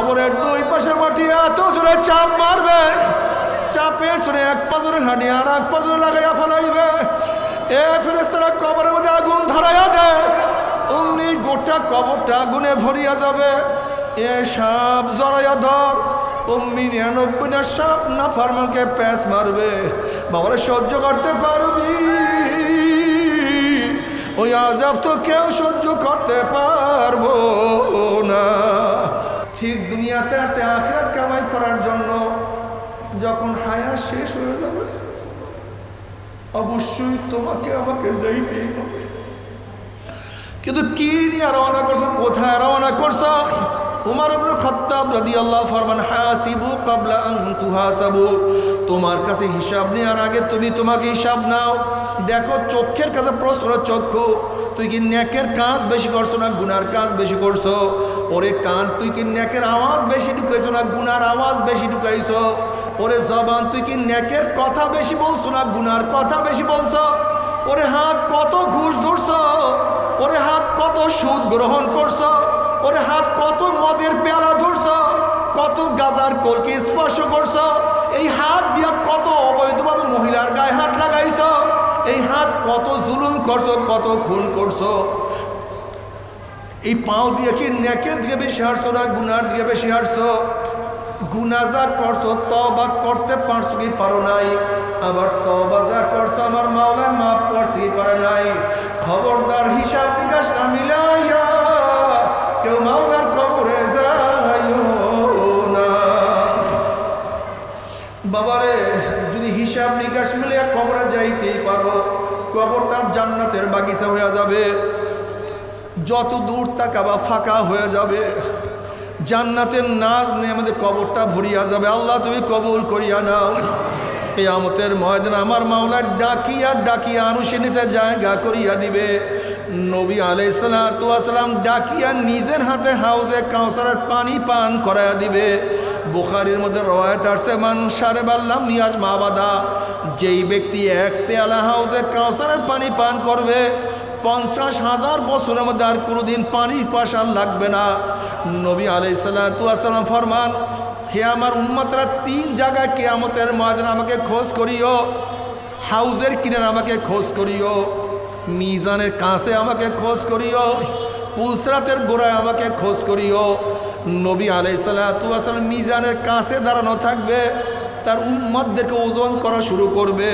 কবরের দুই পাশে মাটি এত জোরে চাপ মারবে। চাপের জোরে এক পাজরে হাঁটি আর এক পাজরে লাগাইয়া ফেলাইবে। এ ফেরেস্তারা কবরের মধ্যে আগুন ধরাইয়া দেয়। অমনি গোটা কবরটা আগুনে ভরিয়া যাবে। এ সাপ জড়াইয়া ধর। অমনি নিরানব্বইটা সাপ না ফার্মাকে প্যাঁচ মারবে। বাবারা সহ্য করতে পারবি। ওই আজাব তো কেউ সহ্য করতে পারব না। ঠিক দুনিয়াতে আসছে আখরাত কামাই করার জন্য যখন হায়া শেষ হয়ে যাবে, অবশ্যই তোমাকে আমাকে যাইতেই হবে। কিন্তু কি নিয়ে রওনা করছ, কোথায় রওনা করছ? উমার ইবনে খাত্তাব রাদিয়াল্লাহু ফরমান, হাসিবু ক্বাবলা আন তুহাসাবু। তোমার কাছে হিসাব নেওয়ার আগে তুমি তোমাকে হিসাব নাও। দেখো চক্ষের কাছে প্রশ্ন চক্ষু, তুই কি ন্যাকের কাজ বেশি করছ না গুনার কাজ বেশি করছ? ওরে কান, তুই কি ন্যাকের আওয়াজ বেশি ঢুকাইছো না গুনার আওয়াজ বেশি ঢুকাইছো? ওরে জবান, তুই কি ন্যাকের কথা বেশি বলছো না গুনার কথা বেশি বলছো? ওরে হাত কত ঘুষ ধরছো? ওরে হাত কত সুদ গ্রহণ করছ? ওরে হাত কত মদের পেয়ালা ধরছো? কত গাজার কলকে স্পর্শ করছ? এই হাত দিয়া কত অবৈধভাবে মহিলার গায়ে হাত লাগাইছো? এই হাত কত জুলুম করছ, কত খুন করছ? এই পাও দিয়ে কি নেকের দিয়ে বেশি হাঁটছো না গুনার দিয়ে বেশি হাঁটছো? গুনা যা করছ তবা করতে পারছ কি পারো নাই? আবার তবা যা করছ, আমার মাওলায় মাফ করছি কি করে নাই? খবরদার হিসাব নিকাশ না মিলাইয়া কেউ মাওলার কবরে যাইও না। বাবারে, যদি হিসাব নিকাশ মিলিয়ে কবরে যাইতেই পারো, কবরটা জান্নাতের বাগিচা হয়ে যাবে। যত দূর তাকাবা ফাঁকা হয়ে যাবে। জান্নাতের নাজ নিয়ে আমাদের কবরটা ভরিয়া যাবে। আল্লাহ, তুমি কবুল করিয়া নাও। কেয়ামতের ময়দান আমার মাওলার ডাকিয়া ডাকিয়া আরও সে নিচে জায়গা করিয়া দিবে। নবী আলাইসালাম ডাকিয়া নিজের হাতে হাউজে কাউসারের পানি পান করাইয়া দিবে। বুখারির মধ্যে রয়াত আসছে, মান সারে বাল্লাম নিয়াজ মাবাদা যেই ব্যক্তি এক পেয়ালা হাউজে কাউসারের পানি পান করবে পঞ্চাশ হাজার বছরের মধ্যে আর কোনোদিন পানির পাশার লাগবে না। নবী আলাইসাল্লাম ফরমান, হে আমার উন্মতরা তিন জায়গায় কেয়ামতের ময়দান আমাকে খোঁজ করিও, হাউজের কিনারে আমাকে খোঁজ করিও, মিজানের কাছে আমাকে খোঁজ করিও, পুলসরাতের গোড়ায় আমাকে খোঁজ করিও। নবী আলাইসাল্লাম মিজানের কাছে দাঁড়ানো থাকবে, তার উম্মতদেরকে ওজন করা শুরু করবে,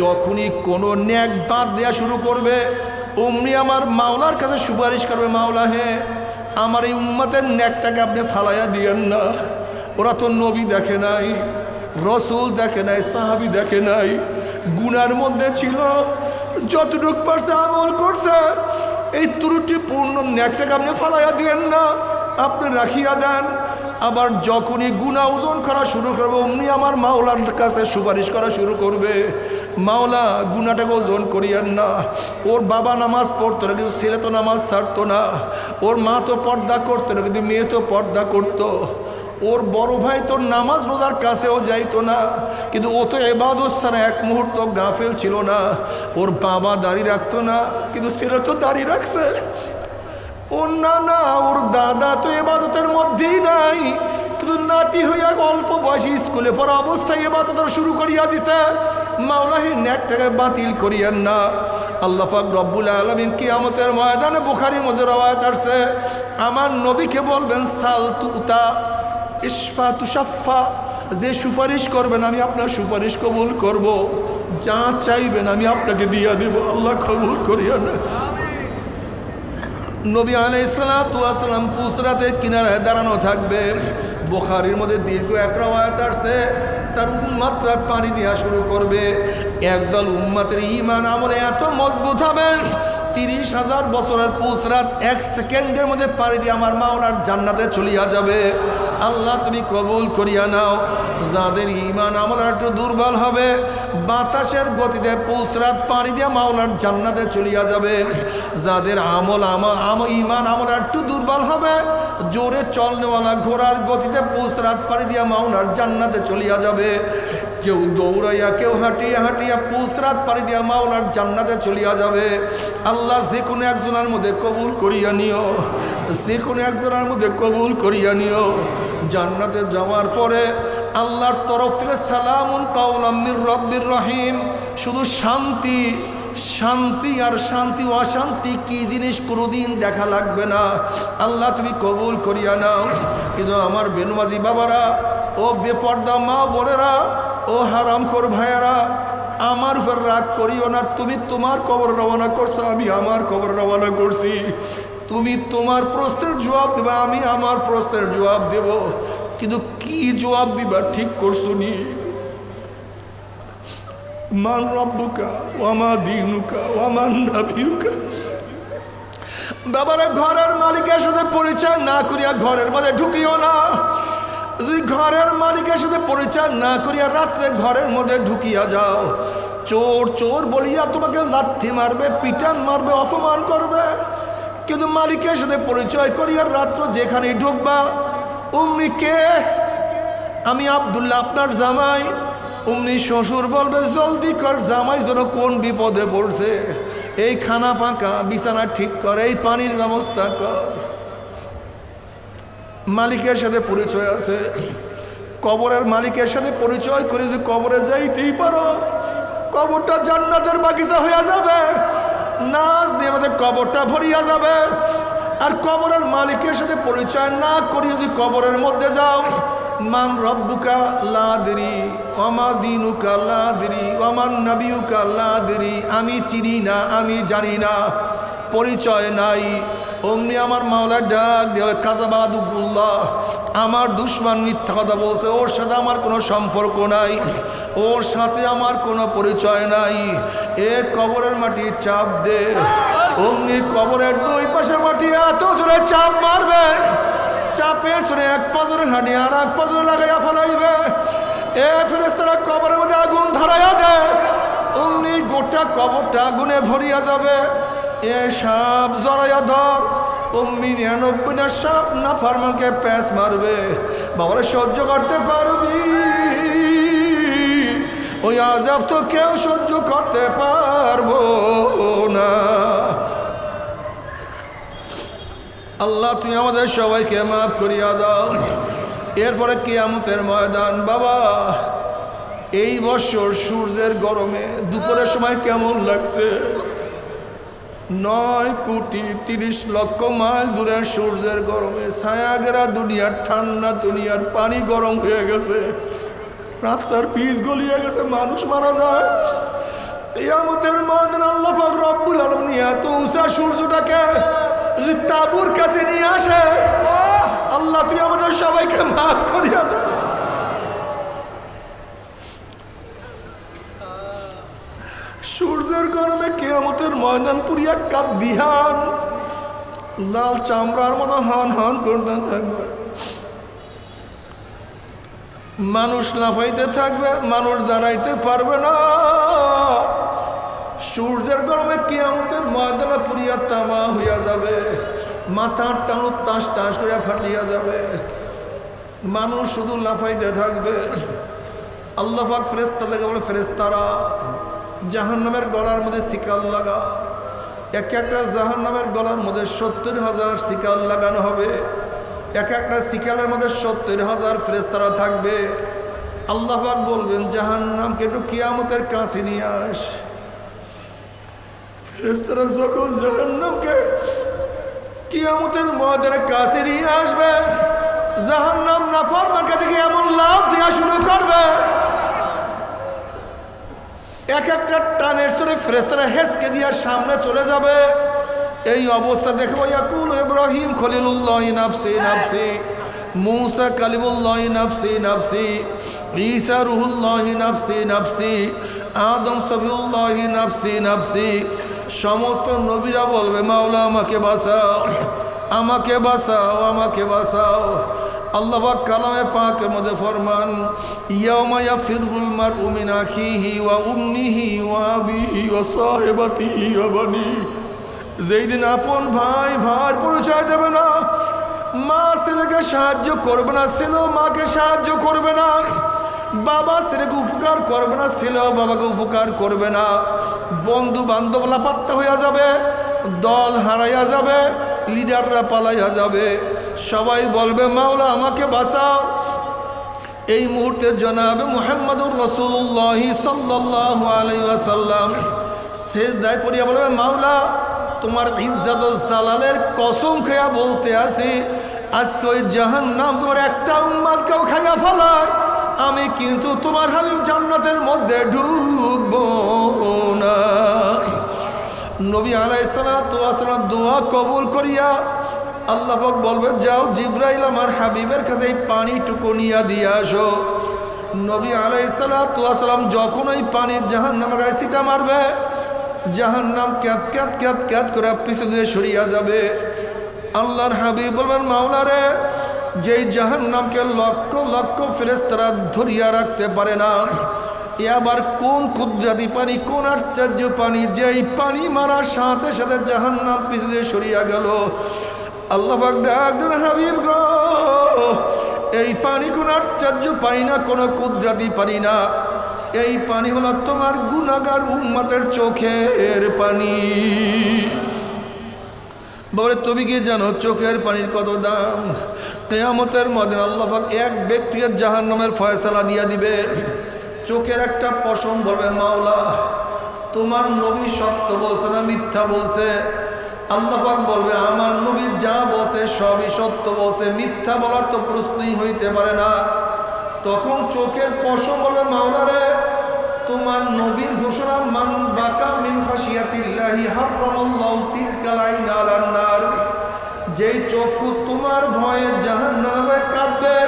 যখনই কোনো ন্যাক বাদ দেওয়া শুরু করবে অমনি আমার মাওলার কাছে সুপারিশ করবে, মাওলা হে, আমার এই উম্মতের ন্যাকটাকে আপনি ফালাইয়া দিয়েন না। ওরা তো নবী দেখে নাই, রসুল দেখে নাই, সাহাবি দেখে নাই, গুনার মধ্যে ছিল যতটুক পারছে আমল করছে, এই ত্রুটিপূর্ণ ন্যাকটাকে আপনি ফালাইয়া দিয়েন না। আপনি রাখিয়া দেন, আবার যখনই গুণা ওজন করা শুরু করবে অমনি আমার মাওলার কাছে সুপারিশ করা শুরু করবে। মাওলা গুনাটাকে ওজন করিয়েন না। ওর বাবা নামাজ পড়তো না, কিন্তু ছেলে তো নামাজ ছাড়তো না। ওর মা তো পর্দা করতো না, কিন্তু মেয়ে তো পর্দা করতো। ওর বড় ভাই তো নামাজ রোজার কাছেও যাইতো না, কিন্তু ও তো এবাদত ছাড়া এক মুহূর্ত গাফেল ছিল না। ওর বাবা দাড়ি রাখতো না, কিন্তু ছেলে তো দাড়ি রাখছে। ওর না না, ওর দাদা তো এবাদতের মধ্যেই নাই, কিন্তু নাতি হইয়া অল্প বয়সী স্কুলে পড়া অবস্থায় এবাদত শুরু করিয়া দিছে। মাওলাহি ন্যাকটাকে বাতিল করিয়েন না। আল্লাহ পাক রব্বুল আলমিন কিয়ামতের ময়দানে বুখারির মধ্যে রওয়ায়ত আসছে। আমার নবীকে বলবেন, সাল তুতা ইস্ফা তুষাফা যে সুপারিশ করবেন আমি আপনার সুপারিশ কবুল করব। যা চাইবেন আমি আপনাকে দিয়া দেব, আল্লাহ কবুল করিয়া না নবী আলাইসালাম পুসরাতের কিনারায় দাঁড়ানো থাকবে। বোখারির মধ্যে দীর্ঘ এক রাওয়ায়াত আসছে। তার উম্মাত্রা পানি দেওয়া শুরু করবে। একদল উম্মাতের ইমান আমলে এত মজবুত হবে। তিরিশ হাজার বছরের পুসরাত এক সেকেন্ডের মধ্যে পাড়ি দিয়ে আমার মাওলার জান্নাতে চলিয়া যাবে। আল্লাহ, তুমি কবুল করিয়া নাও। যাদের ইমান আমরা একটু দুর্বল হবে, বাতাসের গতিতে পুসরাত পাড়ি দিয়ে মাওলার জান্নাতে চলিয়া যাবে। যাদের আমল আমল আম ইমান আমরা একটু দুর্বল হবে, জোরে চলনেওয়ালা ঘোড়ার গতিতে পুসরাত পাড়ি দিয়া মাওলার জান্নাতে চলিয়া যাবে। কেউ দৌড়াইয়া, কেউ হাঁটিয়া হাঁটিয়া পুসরাত পাড়ি দিয়া মাওলার জান্নাতে চলিয়া যাবে। আল্লাহ যে কোনো একজনের মধ্যে কবুল করিয়া নিও। যে কোনো একজনের মধ্যে কবুল করিয়া নিও। জান্নাতে যাওয়ার পরে আল্লাহর তরফ থেকে সালামুন কাউলাম্মির রব্বির রহিম। শুধু শান্তি শান্তি আর শান্তি অশান্তি কি জিনিস কোনোদিন দেখা লাগবে না। আল্লাহ তুমি কবুল করিয়া নাও। কিন্তু আমার বেনুমাজি বাবারা, ও বেপর্দা মা বোনেরা ও হারাম কর ভাইয়ারা, আমার উপর রাগ করিও না, তুমি তোমার কবর রওনা করছ, আমি আমার কবর রওনা করছি। তুমি তোমার প্রশ্নের জবাব দেবে, আমি আমার প্রশ্নের জবাব দেব। কিন্তু কি জবাব দিবা ঠিক করছ নি? মান রব্বুকা ওয়ামা দিনুকা ওয়ামান নাবিউকা। বাবারা, ঘরের মালিকের সাথে পরিচয় না করিয়া ঘরের মধ্যে ঢুকিও না। যদি ঘরের মালিকের সাথে পরিচয় না করিয়া রাত্রে ঘরের মধ্যে ঢুকিয়া যাও, চোর চোর বলিয়া তোমাকে লাথি মারবে, পিটান মারবে, অপমান করবে। কিন্তু মালিকের সাথে পরিচয় করিয়া রাত্র যেখানে ঢুকবা, উম্মি কে? আমি আবদুল্লাহ আপনার জামাই। উমনি শ্বশুর বলবে, জলদি কর, জামাই যেন কোন বিপদে পড়ছে। এই খানা পাকা, বিছানা ঠিক কর, এই পানির ব্যবস্থা কর। মালিকের সাথে পরিচয় আছে। কবরের মালিকের সাথে পরিচয় করে যদি কবরে যাইতেই পারো, কবরটা জান্নাতের বাগিচা হইয়া যাবে। নাচ দিয়ে আমাদের কবরটা ভরিয়া যাবে। আর কবরের মালিকের সাথে পরিচয় না করি যদি কবরের মধ্যে যাও, মান রব্বুকা লাদরি অমা দিনুকা লাদরি অমান নবিউকা লাদরি আমি চিনি না, আমি জানি না, পরিচয় নাই। অমনি আমার মাওলার ডাক দেওয়া কাজাবাদুল্লাহ আমার দুশ্মন মিথ্যা কথা বলছে, ওর সাথে আমার কোনো সম্পর্ক নাই, ওর সাথে আমার কোনো পরিচয় নাই, এ কবরের মাটি চাপ দে। অমনি কবরের দুই পাশে মাটি এত জোরে চাপ মারবে, চাপের চড়ে এক পাজরে হাঁটি আর এক পাজরে লাগাইয়া ফেলাইবে। এ ফেরেস্তারা কবরের মধ্যে আগুন ধরাইয়া দেয়। অমনি গোটা কবরটা আগুনে ভরিয়া যাবে। এ সাপ জড়াইয়া ধর। অমনি নিরানব্বইটা সাপ না ফার্মাকে প্যাঁচ মারবে। বাবারা সহ্য করতে পারবি। ওই আজাব তো কেউ সহ্য করতে পারব না। আল্লাহ তুমি আমাদের সবাইকে মাফ করিয়া দাও। এরপরে কিয়ামতের ময়দান। বাবা, এই বছর সূর্যের গরমে দুপুরের সময় কেমন লাগছে? নয় কোটি তিরিশ লক্ষ মাইল দূরে সূর্যের গরমে ছায়াগেরা দুনিয়ার ঠান্ডা দুনিয়ার পানি গরম হয়ে গেছে। রাস্তার পিচ গলিয়ে গেছে, মানুষ মারা যায়। ইয়ামতের ময়দান আল্লাহ রব্বুল আলম এত উঁচা সূর্যটাকে তাবুর কাছে নিয়ে আসে, আল্লাহ তুই আমাদের সবাইকে মাফ করিয়া দে গরমে কেয়ামতের ময়দান পুরিয়া কাপ বিহান লাল চামড়ার মতো হন হন করতে থাকবে। মানুষ লাফাইতে থাকবে, মানুষ দাঁড়াইতে পারবে না। সূর্যের গরমে কিয়ামতের ময়দানে পুরিয়া তামা হইয়া যাবে। মাথার টানু তাস টাস করে ফাটিয়া যাবে। মানুষ শুধু লাফাইতে থাকবে। আল্লাহাক ফেরেস্তা লাগে বলে ফেরেস্তারা জাহান্নামের গলার মধ্যে শিকাল লাগা। এক একটা জাহান্নামের গলার মধ্যে সত্তর হাজার শিকাল লাগানো হবে। এক একটা শিকালের মধ্যে সত্তর হাজার ফেরেস্তারা থাকবে। আল্লাহাক বলবেন, জাহান্নামকে একটু কিয়ামতের কাছে নিয়ে আস। ফেরেস্তারা যখন জাহান্নামকে কিয়ামতের ময়দানের কাছে নিয়ে আসবে, জাহান্নাম না ফরমানকে দেখে এমন লাভ দেওয়া শুরু করবে। এক একটা টানের চলে ফেরেস্তারা হেসকে দিয়ে সামনে চলে যাবে। এই অবস্থা দেখব ইয়াকুল ইব্রাহিম খলিলুল্লাহ নাফসি নাফসি। মুসা কালিমুল্লাহ নাফসি নাফসি। ঈসা রুহুল্লাহ নাফসি নাফসি। আদম সবিউল্লাহ নাফসি নাফসি। সমস্ত নবীরা বলবে, মাওলা আমাকে বাঁচাও আমাকে বাঁচাও আমাকে বাঁচাও। আল্লাহ কালামে পাকে মধ্যে ফরমান, ইয়াউমা ইয়াফিরুল মারউ মিন আখিহি ওয়া উম্মিহি ওয়া আবিহি ওয়া সাহিবাতিহি ওয়া বানি। যেই দিন আপন ভাই ভাই পরিচয় দেবে না, মা ছেলেকে সাহায্য করবে না, ছেলেও মাকে সাহায্য করবে না, বাবা ছেলেকে উপকার করবে না, ছেলেও বাবাকে উপকার করবে না। বন্ধু বান্ধব লাপাত্তা হইয়া যাবে, দল হারাইয়া যাবে, লিডাররা পালাইয়া যাবে। সবাই বলবে, মাওলা, আমাকে বাঁচাও। এই মুহূর্তে জনাবে মোহাম্মদুর রসুল্লাহ সাল্লাহ আলাইসাল্লাম শেষ দায় করিয়া বলবে, মাওলা, তোমার ইজ্জাত সালালের কসম খেয়া বলতে আসি আজকে ওই জাহান নাম তোমার একটা উম্মাদ কেউ খাইয়া ফেলায়। আমি কিন্তু তোমার হাবিব জান্নাতের মধ্যে ডুবব না। নবী আলাইসালাম দোয়া কবুল করিয়া আল্লাহ বলবে যাও জিব্রাইল আমার হাবিবের কাছে এই পানিটুকু নিয়া দিয়ে আসো। নবী আলাইসালাম যখন ওই পানি জাহান নামের আইসিটা মারবে জাহান নাম ক্যাত ক্যাত ক্যাত ক্যাত করে পিছু দিয়ে সরিয়া যাবে। আল্লাহর হাবিব বলবেন মাওলারে যেই জাহান নামকে লক্ষ লক্ষ ফেরেস্তারা ধরিয়া রাখতে পারে না, এ আবার কোন কুদরাতি পানি, কোন আশ্চর্য পানি? যেই পানি মারার সাথে সাথে জাহান নাম পিছু দিয়ে সরিয়া গেল। আল্লাহ ডাকলেন হাবিব গো, এই পানি কোন আশ্চর্য পানি না, কোনো কুদরাতি পানি না। এই পানি হলো তোমার গুণাগার উম্মতের চোখের পানি। বলে, তুমি কি জানো চোখের পানির কত দাম? কেয়ামতের মধ্যে আল্লাহ এক ব্যক্তিকে জাহান নামের ফয়সালা দিয়া দিবে। চোখের একটা পশম বলবে, মাওলা, তোমার নবী সত্য বলছে না মিথ্যা বলছে? আল্লাপাক বলবে, আমার নবী যা বলছে সবই সত্য বলছে, মিথ্যা বলার তো প্রশ্নই হইতে পারে না। তখন চোখের পশম বলবে মাওলারে তোমার নবীর ঘোষণা মান বাকা মিন খাশিয়াতিল্লাহি হারামাল্লাহু তিলকাল আইন আলান নার। যেই চক্ষু তোমার ভয়ে জাহান্নামে কাঁদবে,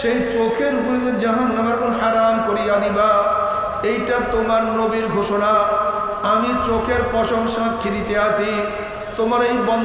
সেই চোখের উপরে জাহান্নামের কোন হারাম করিয়া দিবা। এইটা তোমার নবীর ঘোষণা। আমি চোখের প্রশংসা সাক্ষী দিতে আসি। তোমার এই বন্ধ